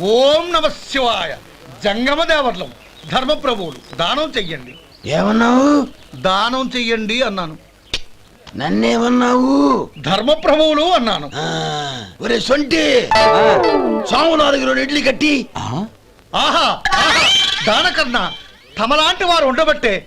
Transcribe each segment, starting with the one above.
ఓం నమ శివాయ. జంగమ దేవర్లం ధర్మప్రభువులు. దానం చెయ్యండి. ఏమన్నావు? దానం చెయ్యండి అన్నాను. నన్నేమన్నావు? ధర్మప్రభువులు అన్నాను. ఒరే సొంటి! రెండు ఇడ్లీ కట్టి. ఆహా ఆహా. దానకన్నా తమలాంటి వారు ఉండబట్టే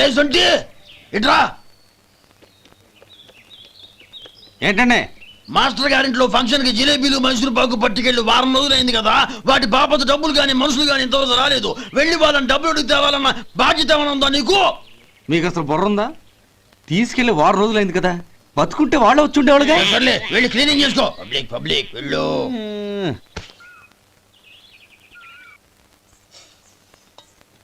సొంటి ఇట్రా. ఏంటండి? మాస్టర్ గారింట్లో ఫంక్షన్కి జిలేబీలు మైసూరు పాకు పట్టుకెళ్ళి వారం రోజులైంది కదా. వాటి బాపత డబ్బులు కానీ మనుషులు కానీ ఇంతవరకు రాలేదు. వెళ్ళి వాళ్ళని డబ్బులు అడిగి తేవాలన్న బాధ్యత ఏమైనా ఉందా నీకు? మీకు అసలు బుర్ర ఉందా? తీసుకెళ్ళి వారం రోజులైంది కదా. బతుకుంటే వాళ్ళు వచ్చి ఉండేవాళ్ళుగా? సర్లే వెళ్ళి క్లీనింగ్ చేసుకో. పబ్లిక్ పబ్లిక్ వెళ్ళు.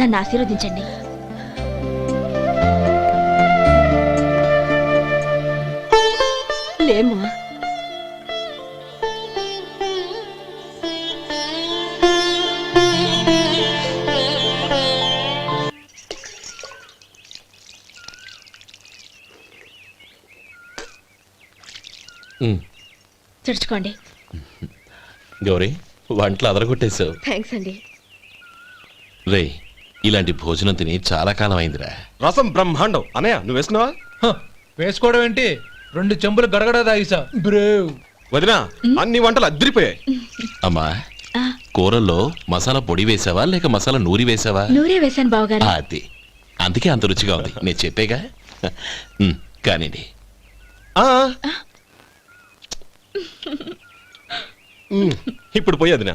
నన్ను ఆశీర్వదించండి. లేమ్మా. తుడుచుకోండి. గౌరీ వంటలు అదరగొట్టేశావు. థ్యాంక్స్ అండి. రే ఇలాంటి భోజనం తిని చాలా కాలం అయిందిరా రసం బ్రహ్మాండం. అనయ్య నువ్వు వేసినావా హ, వేసుకోవడం ఏంటి? రెండు చెంబులు గడగడ తాగిసా. బ్రేవ్. వదినా అన్ని వంటలు అద్దరిపోయాయి. అమ్మా ఆ, కూరల్లో మసాలా పొడి వేసావా లేక మసాలా నూరి వేసావా? నూరే వేశాను బావగారు. అది. అందుకే అంత రుచిగా ఉంది. నేను చెప్పేగా? ఉమ్, కానివ్వండి. ఆ. ఇప్పుడు పోయి వదినా.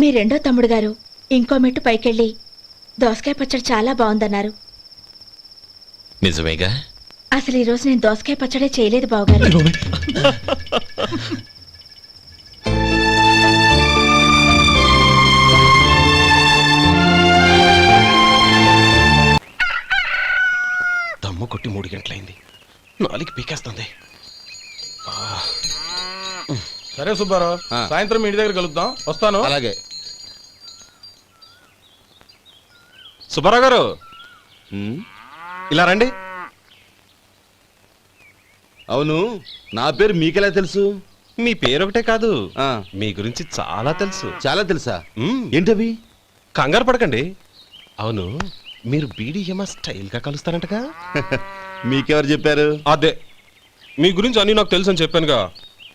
మీ రెండో తమ్ముడు గారు ఇంకో మెట్టు పైకెళ్ళి దోసకాయ పచ్చడి చాలా బాగుందన్నారు. నిజమేగా? అసలు ఈరోజు నేను దోసకాయ పచ్చడే చేయలేదు బావగారు. దమ్ము కొట్టి మూడు గంటలైంది. నాలుగు పీకేస్తుంది. సరే సుబ్బారావు సాయంత్రం మీ ఇంటి దగ్గర కలుద్దాం. వస్తాను. అలాగే. సుబ్బారావు గారు ఇలా రండి. అవును నా పేరు మీకెలా తెలుసు? మీ పేరు ఒకటే కాదు మీ గురించి చాలా తెలుసు. చాలా తెలుసా? మ్మ్. ఏంటవి? కంగారు పడకండి. అవును మీరు బీడీఎం స్టైల్గా కలుస్తారంటగా? మీకెవరు చెప్పారు? అదే మీ గురించి అన్ని నాకు తెలుసు అని చెప్పానుగా.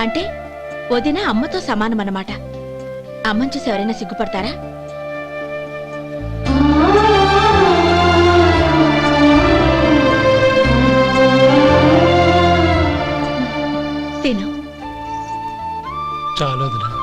అంటే వదిన అమ్మతో సమానమన్నమాట. అమ్మని చూసి ఎవరైనా సిగ్గుపడతారా? తిను. చాలా